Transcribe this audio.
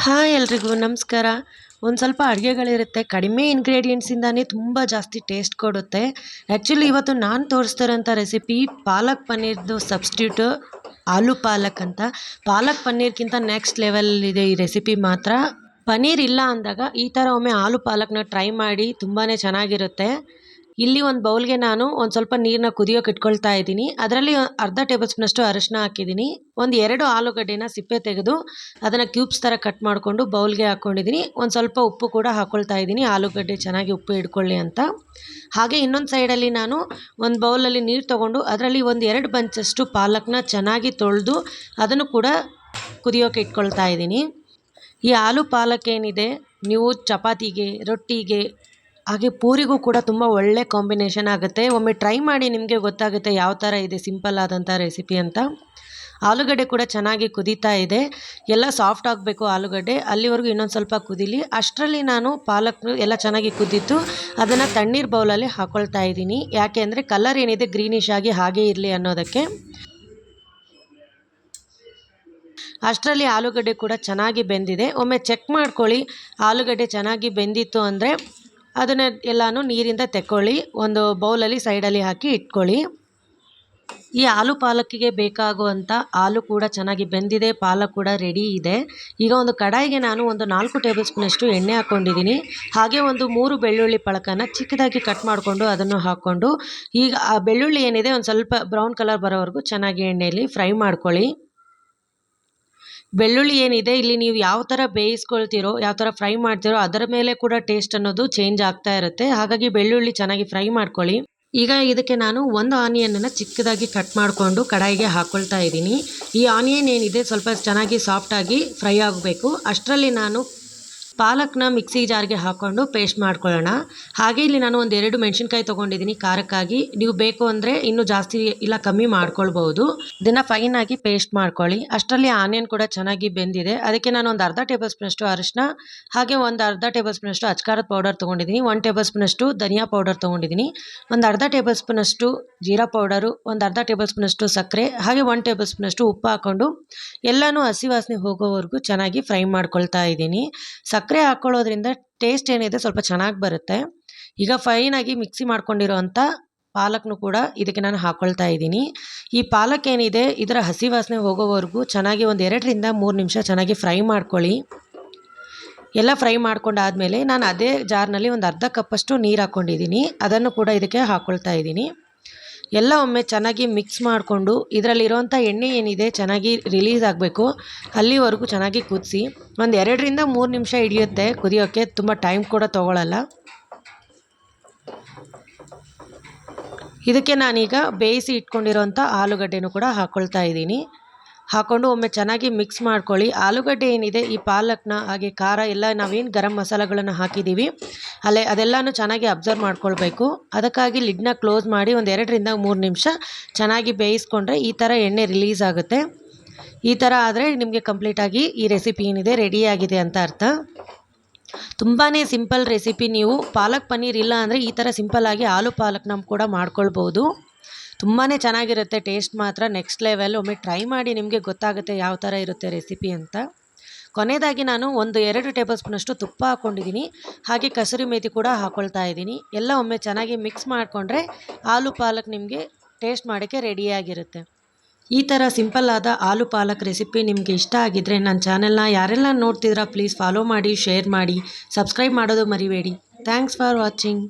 Hi ಎಲ್ರಿಗೂ, ನಮಸ್ಕಾರ. ಒಂದು ಸ್ವಲ್ಪ ಅಡುಗೆಗಳಿರುತ್ತೆ. ಕಡಿಮೆ ಇಂಗ್ರೀಡಿಯೆಂಟ್ಸಿಂದಾನೇ ತುಂಬ ಜಾಸ್ತಿ ಟೇಸ್ಟ್ ಕೊಡುತ್ತೆ. ಆ್ಯಕ್ಚುಲಿ ಇವತ್ತು ನಾನು ತೋರಿಸ್ತಿರೋಂಥ ರೆಸಿಪಿ ಪಾಲಕ್ ಪನ್ನೀರ್ದು ಸಬ್ಸ್ಟ್ಯೂಟು ಆಲೂ ಪಾಲಕ್ ಅಂತ. ಪಾಲಕ್ ಪನ್ನೀರ್ಗಿಂತ ನೆಕ್ಸ್ಟ್ ಲೆವೆಲ್ ಇದೆ ಈ ರೆಸಿಪಿ ಮಾತ್ರ. ಪನ್ನೀರ್ ಇಲ್ಲ ಅಂದಾಗ ಈ ಥರ ಒಮ್ಮೆ ಆಲೂ ಪಾಲಕ್ನ ಟ್ರೈ ಮಾಡಿ ತುಂಬಾ ಚೆನ್ನಾಗಿರುತ್ತೆ. ಇಲ್ಲಿ ಒಂದು ಬೌಲ್ಗೆ ನಾನು ಒಂದು ಸ್ವಲ್ಪ ನೀರನ್ನ ಕುದಿಯೋಕೆ ಇಟ್ಕೊಳ್ತಾ ಇದ್ದೀನಿ. ಅದರಲ್ಲಿ ಅರ್ಧ ಟೇಬಲ್ ಸ್ಪೂನಷ್ಟು ಅರಿಶಿನ ಹಾಕಿದ್ದೀನಿ. ಒಂದು ಎರಡು ಆಲೂಗಡ್ಡೆನ ಸಿಪ್ಪೆ ತೆಗೆದು ಅದನ್ನು ಕ್ಯೂಬ್ಸ್ ಥರ ಕಟ್ ಮಾಡಿಕೊಂಡು ಬೌಲ್ಗೆ ಹಾಕ್ಕೊಂಡಿದ್ದೀನಿ ಒಂದು ಸ್ವಲ್ಪ ಉಪ್ಪು ಕೂಡ ಹಾಕ್ಕೊಳ್ತಾ ಇದ್ದೀನಿ. ಆಲೂಗಡ್ಡೆ ಚೆನ್ನಾಗಿ ಉಪ್ಪು ಹಿಡ್ಕೊಳ್ಳಿ ಅಂತ. ಹಾಗೆ ಇನ್ನೊಂದು ಸೈಡಲ್ಲಿ ನಾನು ಒಂದು ಬೌಲಲ್ಲಿ ನೀರು ತೊಗೊಂಡು ಅದರಲ್ಲಿ ಒಂದು ಎರಡು ಬಂಚಷ್ಟು ಪಾಲಕ್ನ ಚೆನ್ನಾಗಿ ತೊಳೆದು ಅದನ್ನು ಕೂಡ ಕುದಿಯೋಕೆ ಇಟ್ಕೊಳ್ತಾ ಇದ್ದೀನಿ. ಈ ಆಲೂ ಪಾಲಕ್ ಏನಿದೆ? ನೀವು ಚಪಾತಿಗೆ, ರೊಟ್ಟಿಗೆ ಹಾಗೆ ಪೂರಿಗೂ ಕೂಡ ತುಂಬ ಒಳ್ಳೆ ಕಾಂಬಿನೇಷನ್ ಆಗುತ್ತೆ. ಒಮ್ಮೆ ಟ್ರೈ ಮಾಡಿ ನಿಮಗೆ ಗೊತ್ತಾಗುತ್ತೆ ಯಾವ ಥರ ಇದೆ ಸಿಂಪಲ್ ಆದಂಥ ರೆಸಿಪಿ ಅಂತ. ಆಲೂಗಡ್ಡೆ ಕೂಡ ಚೆನ್ನಾಗಿ ಕುದೀತಾ ಇದೆ. ಎಲ್ಲ ಸಾಫ್ಟ್ ಆಗಬೇಕು ಆಲೂಗಡ್ಡೆ. ಅಲ್ಲಿವರೆಗೂ ಇನ್ನೊಂದು ಸ್ವಲ್ಪ ಕುದೀಲಿ. ಅಷ್ಟರಲ್ಲಿ ನಾನು ಪಾಲಕ್ ಎಲ್ಲ ಚೆನ್ನಾಗಿ ಕುದ್ದಿತ್ತು ಅದನ್ನು ತಣ್ಣೀರು ಬೌಲಲ್ಲಿ ಹಾಕ್ಕೊಳ್ತಾ ಇದ್ದೀನಿ. ಯಾಕೆ ಅಂದರೆ ಕಲರ್ ಏನಿದೆ ಗ್ರೀನಿಶ್ ಆಗಿ ಹಾಗೇ ಇರಲಿ ಅನ್ನೋದಕ್ಕೆ. ಅಷ್ಟರಲ್ಲಿ ಆಲೂಗಡ್ಡೆ ಕೂಡ ಚೆನ್ನಾಗಿ ಬೆಂದಿದೆ. ಒಮ್ಮೆ ಚೆಕ್ ಮಾಡ್ಕೊಳ್ಳಿ. ಆಲೂಗಡ್ಡೆ ಚೆನ್ನಾಗಿ ಬೆಂದಿತ್ತು ಅಂದರೆ ಅದನ್ನು ಎಲ್ಲಾನು ನೀರಿಂದ ತೆಕ್ಕೊಳ್ಳಿ, ಒಂದು ಬೌಲಲ್ಲಿ ಸೈಡಲ್ಲಿ ಹಾಕಿ ಇಟ್ಕೊಳ್ಳಿ. ಈ ಆಲೂ ಪಾಲಕ್ಕಿಗೆ ಬೇಕಾಗುವಂಥ ಹಾಲು ಕೂಡ ಚೆನ್ನಾಗಿ ಬೆಂದಿದೆ ಪಾಲಕ್ ಕೂಡ ರೆಡಿ ಇದೆ. ಈಗ ಒಂದು ಕಡಾಯಿಗೆ ನಾನು ಒಂದು ನಾಲ್ಕು ಟೇಬಲ್ ಸ್ಪೂನಷ್ಟು ಎಣ್ಣೆ ಹಾಕ್ಕೊಂಡಿದ್ದೀನಿ. ಹಾಗೆ ಒಂದು ಮೂರು ಬೆಳ್ಳುಳ್ಳಿ ಪಳಕನ ಚಿಕ್ಕದಾಗಿ ಕಟ್ ಮಾಡಿಕೊಂಡು ಅದನ್ನು ಹಾಕ್ಕೊಂಡು, ಈಗ ಆ ಬೆಳ್ಳುಳ್ಳಿ ಏನಿದೆ, ಒಂದು ಸ್ವಲ್ಪ ಬ್ರೌನ್ ಕಲರ್ ಬರೋವರೆಗೂ ಚೆನ್ನಾಗಿ ಎಣ್ಣೆಯಲ್ಲಿ ಫ್ರೈ ಮಾಡ್ಕೊಳ್ಳಿ. ಬೆಳ್ಳುಳ್ಳಿ ಏನಿದೆ, ಇಲ್ಲಿ ನೀವು ಯಾವ ಥರ ಬೇಯಿಸ್ಕೊಳ್ತೀರೋ, ಯಾವ ಥರ ಫ್ರೈ ಮಾಡ್ತೀರೋ, ಅದರ ಮೇಲೆ ಕೂಡ ಟೇಸ್ಟ್ ಅನ್ನೋದು ಚೇಂಜ್ ಆಗ್ತಾ ಇರುತ್ತೆ. ಹಾಗಾಗಿ ಬೆಳ್ಳುಳ್ಳಿ ಚೆನ್ನಾಗಿ ಫ್ರೈ ಮಾಡ್ಕೊಳ್ಳಿ. ಈಗ ಇದಕ್ಕೆ ನಾನು ಒಂದು ಆನಿಯನನ್ನು ಚಿಕ್ಕದಾಗಿ ಕಟ್ ಮಾಡಿಕೊಂಡು ಕಡಾಯಿಗೆ ಹಾಕ್ಕೊಳ್ತಾ ಇದ್ದೀನಿ. ಈ ಆನಿಯನ್ ಏನಿದೆ, ಸ್ವಲ್ಪ ಚೆನ್ನಾಗಿ ಸಾಫ್ಟಾಗಿ ಫ್ರೈ ಆಗಬೇಕು. ಅಷ್ಟರಲ್ಲಿ ನಾನು ಪಾಲಕ್ನ ಮಿಕ್ಸಿ ಜಾರ್ಗೆ ಹಾಕ್ಕೊಂಡು ಪೇಸ್ಟ್ ಮಾಡ್ಕೊಳ್ಳೋಣ. ಹಾಗೆ ಇಲ್ಲಿ ನಾನು ಒಂದು ಎರಡು ಮೆಣಸಿನ್ಕಾಯಿ ತೊಗೊಂಡಿದ್ದೀನಿ. ಖಾರಕ್ಕಾಗಿ. ನೀವು ಬೇಕು ಅಂದರೆ ಇನ್ನೂ ಜಾಸ್ತಿ ಇಲ್ಲ, ಕಮ್ಮಿ ಮಾಡ್ಕೊಳ್ಬೋದು. ಇದನ್ನು ಫೈನಾಗಿ ಪೇಸ್ಟ್ ಮಾಡ್ಕೊಳ್ಳಿ. ಅಷ್ಟರಲ್ಲಿ ಆನಿಯನ್ ಕೂಡ ಚೆನ್ನಾಗಿ ಬೆಂದಿದೆ. ಅದಕ್ಕೆ ನಾನು ಒಂದು ಅರ್ಧ ಟೇಬಲ್ ಸ್ಪೂನಷ್ಟು ಅರಿಶಿನ ಹಾಗೆ ಒಂದು ಅರ್ಧ ಟೇಬಲ್ ಸ್ಪೂನಷ್ಟು ಅಚ್ಕಾರದ ಪೌಡರ್ ತೊಗೊಂಡಿದ್ದೀನಿ. ಒನ್ ಟೇಬಲ್ ಸ್ಪೂನಷ್ಟು ಧನಿಯಾ ಪೌಡರ್ ತೊಗೊಂಡಿದ್ದೀನಿ. ಒಂದು ಅರ್ಧ ಟೇಬಲ್ ಸ್ಪೂನಷ್ಟು ಜೀರಾ ಪೌಡರು, ಒಂದು ಅರ್ಧ ಟೇಬಲ್ ಸ್ಪೂನಷ್ಟು ಸಕ್ಕರೆ, ಹಾಗೆ ಒನ್ ಟೇಬಲ್ ಸ್ಪೂನಷ್ಟು ಉಪ್ಪು ಹಾಕ್ಕೊಂಡು ಎಲ್ಲನೂ ಹಸಿ ವಾಸನೆ ಹೋಗೋವರೆಗೂ ಚೆನ್ನಾಗಿ ಫ್ರೈ ಮಾಡ್ಕೊಳ್ತಾ ಇದ್ದೀನಿ. ಸಕ್ಕರೆ ಹಾಕ್ಕೊಳ್ಳೋದ್ರಿಂದ ಟೇಸ್ಟ್ ಏನಿದೆ ಸ್ವಲ್ಪ ಚೆನ್ನಾಗಿ ಬರುತ್ತೆ. ಈಗ ಫೈನಾಗಿ ಮಿಕ್ಸಿ ಮಾಡ್ಕೊಂಡಿರೋ ಅಂಥ ಪಾಲಕ್ನು ಕೂಡ ಇದಕ್ಕೆ ನಾನು ಹಾಕ್ಕೊಳ್ತಾ ಇದ್ದೀನಿ. ಈ ಪಾಲಕ್ ಏನಿದೆ, ಇದರ ಹಸಿ ವಾಸನೆ ಹೋಗೋವರೆಗೂ ಚೆನ್ನಾಗಿ ಒಂದು ಎರಡರಿಂದ ಮೂರು ನಿಮಿಷ ಚೆನ್ನಾಗಿ ಫ್ರೈ ಮಾಡ್ಕೊಳ್ಳಿ. ಎಲ್ಲ ಫ್ರೈ ಮಾಡ್ಕೊಂಡಾದಮೇಲೆ ನಾನು ಅದೇ ಜಾರ್ನಲ್ಲಿ ಒಂದು ಅರ್ಧ ಕಪ್ಪಷ್ಟು ನೀರು ಹಾಕ್ಕೊಂಡಿದ್ದೀನಿ ಅದನ್ನು ಕೂಡ ಇದಕ್ಕೆ ಹಾಕ್ಕೊಳ್ತಾ ಇದ್ದೀನಿ. ಎಲ್ಲ ಒಮ್ಮೆ ಚೆನ್ನಾಗಿ ಮಿಕ್ಸ್ ಮಾಡಿಕೊಂಡು ಇದರಲ್ಲಿರುವಂಥ ಎಣ್ಣೆ ಏನಿದೆ ಚೆನ್ನಾಗಿ ರಿಲೀಸ್ ಆಗಬೇಕು. ಅಲ್ಲಿವರೆಗೂ ಚೆನ್ನಾಗಿ ಕುದಿಸಿ ಒಂದು ಎರಡರಿಂದ ಮೂರು ನಿಮಿಷ ಹಿಡಿಯುತ್ತೆ. ಕುದಿಯೋಕ್ಕೆ ತುಂಬ ಟೈಮ್ ಕೂಡ ತೊಗೊಳ್ಳಲ್ಲ ಇದಕ್ಕೆ ನಾನೀಗ ಬೇಯಿಸಿ ಇಟ್ಕೊಂಡಿರೋಂಥ ಆಲೂಗಡ್ಡೆನೂ ಕೂಡ ಹಾಕ್ಕೊಳ್ತಾ ಇದ್ದೀನಿ. ಹಾಕ್ಕೊಂಡು ಒಮ್ಮೆ ಚೆನ್ನಾಗಿ ಮಿಕ್ಸ್ ಮಾಡ್ಕೊಳ್ಳಿ. ಆಲೂಗಡ್ಡೆ ಏನಿದೆ, ಈ ಪಾಲಕ್ನ, ಹಾಗೆ ಖಾರ ಎಲ್ಲ ನಾವೇನು ಗರಂ ಮಸಾಲೆಗಳನ್ನು ಹಾಕಿದ್ದೀವಿ ಅಲ್ಲೇ ಅದೆಲ್ಲನೂ ಚೆನ್ನಾಗಿ ಅಬ್ಸರ್ವ್ ಮಾಡ್ಕೊಳ್ಬೇಕು. ಅದಕ್ಕಾಗಿ ಲಿಡ್ನ ಕ್ಲೋಸ್ ಮಾಡಿ ಒಂದು ಎರಡರಿಂದ ಮೂರು ನಿಮಿಷ ಚೆನ್ನಾಗಿ ಬೇಯಿಸ್ಕೊಂಡ್ರೆ ಈ ಥರ ಎಣ್ಣೆ ರಿಲೀಸ್ ಆಗುತ್ತೆ. ಈ ಥರ ಆದರೆ ನಿಮಗೆ ಕಂಪ್ಲೀಟಾಗಿ ಈ ರೆಸಿಪಿ ಏನಿದೆ ರೆಡಿಯಾಗಿದೆ ಅಂತ ಅರ್ಥ. ತುಂಬಾ ಸಿಂಪಲ್ ರೆಸಿಪಿ ನೀವು. ಪಾಲಕ್ ಪನ್ನೀರ್ ಇಲ್ಲ ಅಂದರೆ ಈ ಥರ ಸಿಂಪಲ್ಲಾಗಿ ಆಲೂ ಪಾಲಕ್ನ ಕೂಡ ಮಾಡ್ಕೊಳ್ಬೋದು. ತುಂಬಾ ಚೆನ್ನಾಗಿರುತ್ತೆ, ಟೇಸ್ಟ್ ಮಾತ್ರ. ನೆಕ್ಸ್ಟ್ ಲೆವೆಲ್ ಒಮ್ಮೆ ಟ್ರೈ ಮಾಡಿ ನಿಮಗೆ ಗೊತ್ತಾಗುತ್ತೆ ಯಾವ ಥರ ಇರುತ್ತೆ ರೆಸಿಪಿ ಅಂತ. ಕೊನೆಯದಾಗಿ ನಾನು ಒಂದು ಎರಡು ಟೇಬಲ್ ಸ್ಪೂನಷ್ಟು ತುಪ್ಪ ಹಾಕ್ಕೊಂಡಿದ್ದೀನಿ ಹಾಗೆ ಕಸರಿ ಮೇತಿ ಕೂಡ ಹಾಕ್ಕೊಳ್ತಾ ಇದ್ದೀನಿ. ಎಲ್ಲ ಒಮ್ಮೆ ಚೆನ್ನಾಗಿ ಮಿಕ್ಸ್ ಮಾಡಿಕೊಂಡ್ರೆ ಆಲೂ ಪಾಲಕ್ ನಿಮಗೆ ಟೇಸ್ಟ್ ಮಾಡೋಕ್ಕೆ ರೆಡಿಯಾಗಿರುತ್ತೆ. ಈ ಥರ ಸಿಂಪಲ್ ಆದ ಆಲೂ ಪಾಲಕ್ ರೆಸಿಪಿ ನಿಮಗೆ ಇಷ್ಟ ಆಗಿದ್ದರೆ ನನ್ನ ಚಾನೆಲ್ನ ಯಾರೆಲ್ಲ ನೋಡ್ತಿದ್ದೀರಾ, ಪ್ಲೀಸ್ ಫಾಲೋ ಮಾಡಿ, ಶೇರ್ ಮಾಡಿ, ಸಬ್ಸ್ಕ್ರೈಬ್ ಮಾಡೋದು ಮರಿಬೇಡಿ. Thanks for watching.